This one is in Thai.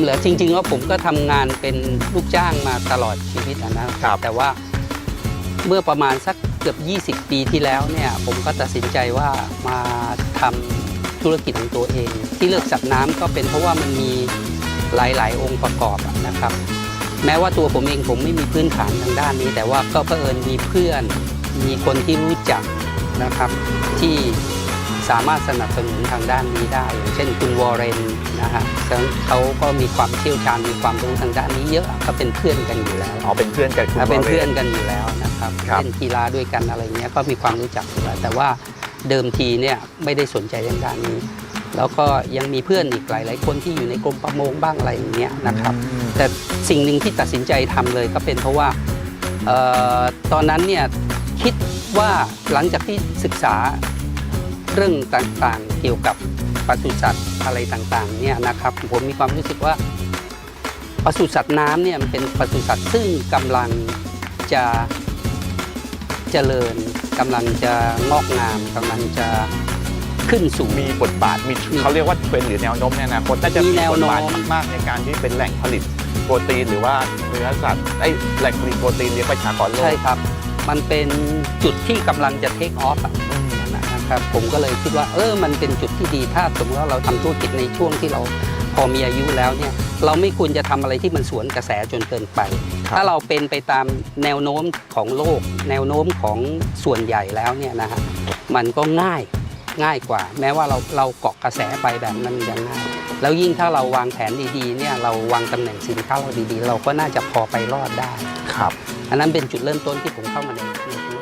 ผมเหรอจริงๆว่าผมก็ทำงานเป็นลูกจ้างมาตลอดชีวิตอะนะครับ แต่ว่าเมื่อประมาณสักเกือบ 20 ปีที่แล้วเนี่ยผมก็ตัดสินใจว่ามาทำธุรกิจของตัวเอง ที่เลือกสัตว์น้ำก็เป็นเพราะว่ามันมีหลายๆ องค์ประกอบอะนะครับ แม้ว่าตัวผมเองผมไม่มีพื้นฐานทางด้านนี้ แต่ว่าก็เผอิญมีเพื่อน มีคนที่รู้จักนะครับ ที่ สามารถสนับสนุนทางด้านนี้ได้ อย่างเช่นคุณวอร์เรนนะฮะซึ่งเขาก็มีความเชี่ยวชาญมีความรู้ทางด้านนี้เยอะก็เป็นเพื่อนกันอยู่แล้วอ๋อเป็นเพื่อนกันคุณและเป็นวรเพื่อนกันอยู่แล้วนะครับครับเล่นกีฬาด้วยกันอะไรเงี้ยก็มีความรู้จักอยู่แล้วแต่ว่าเดิมทีเนี่ยไม่ได้สนใจทางด้านนี้ แล้วก็ยังมีเพื่อนอีกหลาย ๆ คนที่อยู่ในกรมประมงบ้างอะไรอย่างเงี้ยนะครับอืมแต่สิ่งหนึ่งที่ตัดสินใจทำเลยก็เป็นเพราะว่าเออตอนนั้นเนี่ยคิดว่าหลังจากที่ศึกษาเรื่องต่างๆ เกี่ยวกับปศุสัตว์อะไรต่างๆเนี่ยนะครับผมมีความรู้สึกว่าปศุสัตว์น้ำเนี่ยมันเป็นปศุสัตว์ซึ่งกำลังจะเจริญกำลังจะงอกงามกำลังจะขึ้นสู่มีบทบาทมีมีเขาเรียกว่าเทรนด์หรือแนวโน้มในอนาคตน่าจะมีมีแนวบทโน้มบาทมากๆในการที่เป็นแหล่งผลิตโปรตีนหรือว่าเนื้อสัตว์ไอ้ยแหล่งผลิตโปรตีนเลี้ยงประชากรโลกใช่ครับ มันเป็นจุดที่กำลังจะเทคออฟอืมนะ ครับผมก็เลยคิดว่าเออมันเป็นจุดที่ดีถ้าสมมติว่าเราทำธุรกิจในช่วงที่เราพอมีอายุแล้วเนี่ยเราไม่ควรจะทำอะไรที่มันสวนกระแสจนเกินไปครับถ้าเราเป็นไปตามแนวโน้มของโลก แนวโน้มของส่วนใหญ่แล้วเนี่ยนะฮะมันก็ง่ายง่ายกว่า แม้ว่าเราเราเกาะกระแสไปแบบนั้นมันยังง่ายแล้วยิ่งถ้าเราวางแผนดีๆเนี่ยเราวางตำแหน่งสินค้าเราดีๆ เราก็น่าจะพอไปรอดได้ครับ อันนั้นเป็นจุดเริ่มต้นที่ผมเข้ามาในในธุ